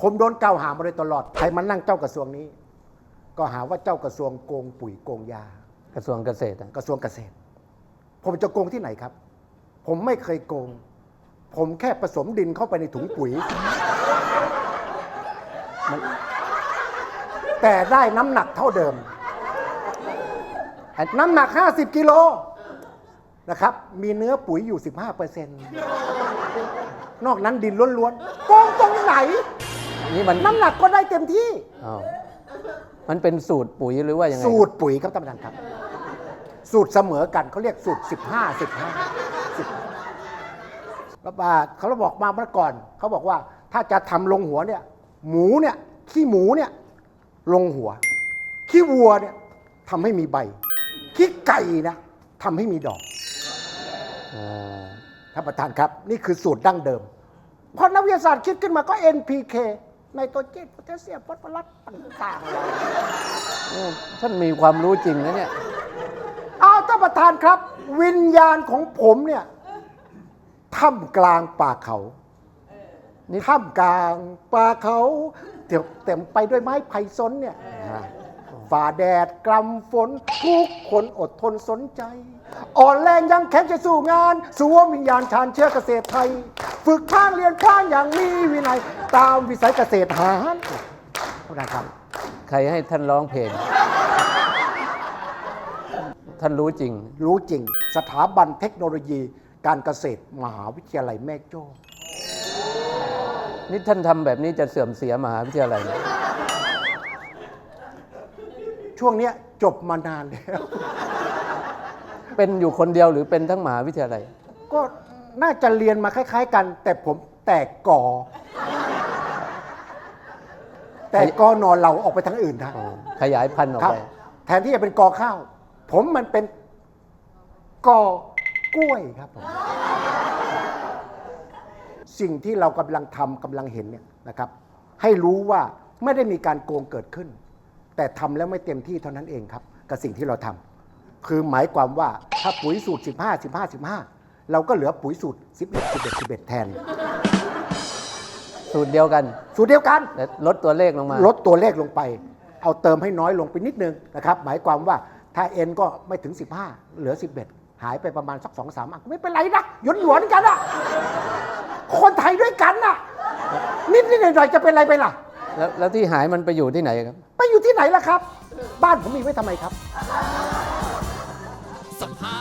ผมโดนกล่าวหามาโดยตลอดใครมานั่งเจ้ากระทรวงนี้ ก็หาว่าเจ้ากระทรวงโกงปุ๋ยโกงยา กระทรวงเกษตรอะกระทรวงเกษตร ผมจะโกงที่ไหนครับ ผมไม่เคยโกง ผมแค่ผสมดินเข้าไปในถุงปุ๋ยมันแต่ได้น้ำหนักเท่าเดิม น้ำหนัก 50 กิโลนะครับ มีเนื้อปุ๋ยอยู่ 15%นอกนั้นดินล้วนๆโกงตรงไหน นี่มันน้ำหนักก็ได้เต็มที่ อ้าวมันเป็นสูตรปุ๋ยหรือว่ายังไงสูตรปุ๋ยครับท่านประธานครับ สูตรเสมอกันเขาเรียกสูตร 15 15 10แล้วมาเขาบอกมาเมื่อก่อน เขาบอกว่าถ้าจะทำลงหัวเนี่ย หมูเนี่ย ขี้หมูเนี่ย ลงหัว ขี้วัวเนี่ยทำให้มีใบ ขี้ไก่นะทำให้มีดอกอ๋อท่านประธานครับ นี่คือสูตรดั้งเดิม พอนักวิทยาศาสตร์คิดขึ้นมาก็ NPK ไนโตรเจนโพแทสเซียมฟอสฟอรัสต่างๆโอ้ท่านมีความรู้จริงนะเนี่ยเอาท่านประธานครับ วิญญาณของผมเนี่ยถ้ำกลางป่าเขานี่ถ้ำกลางป่าเขาเต็มเต็มไปด้วยไม้ไผ่สนเนี่ยฝ่าแดดกลำฝน ทุกคนอดทนสนใจ อ่อนแรงยังแข็งจะสู้งาน สวมวิญญาณชาญเชื้อเกษตรไทย ฝึกพลานเรียนพลานอย่างมีวินัย ตามวิสัยเกษตรหารนะครับ ใครให้ท่านร้องเพลง ท่านรู้จริง รู้จริง สถาบันเทคโนโลยี การเกษตรมหาวิทยาลัยแม่โจ้นี่ท่านทำแบบนี้จะเสื่อมเสียมหาวิทยาลัยไหมช่วงเนี้ยจบมานานแล้ว เป็นอยู่คนเดียวหรือเป็นทั้งมหาวิทยาลัย ก็ น่าจะเรียนมาคล้าย ๆ กัน แต่ผมแตกกอ แต่กอนอนเราออกไปทางอื่นนะ อ๋อขยายพันธุ์ออกครับ ไป แทนที่จะเป็นกอข้าว ผมมันเป็นกอกล้วยครับผมสิ่งที่เรากำลังทำกำลังเห็นเนี่ยนะครับ ให้รู้ว่าไม่ได้มีการโกงเกิดขึ้น แต่ทำแล้วไม่เต็มที่เท่านั้นเองครับ กับสิ่งที่เราทำคือหมายความว่าถ้าปุ๋ยสูตร 15 15 15 เราก็เหลือปุ๋ยสูตร 11 11 11 แทน สูตรเดียวกันสูตรเดียวกัน แต่ลดตัวเลขลงมา ลดตัวเลขลงไป เอาเติมให้น้อยลงไปนิดนึงนะครับ หมายความว่าถ้า n ก็ไม่ถึง 15 เหลือ 11 หายไปประมาณสักสองสามอันไม่เป็นไรนะหยวนหยวนๆกันอะคนไทยด้วยกันน่ะนิดนิดหน่อยหน่อยๆจะเป็นไรไปล่ะ แล้วแล้วที่หายมันไปอยู่ที่ไหนครับ ไปอยู่ที่ไหนล่ะครับ บ้านผมมีไว้ทำไมครับ สัมภา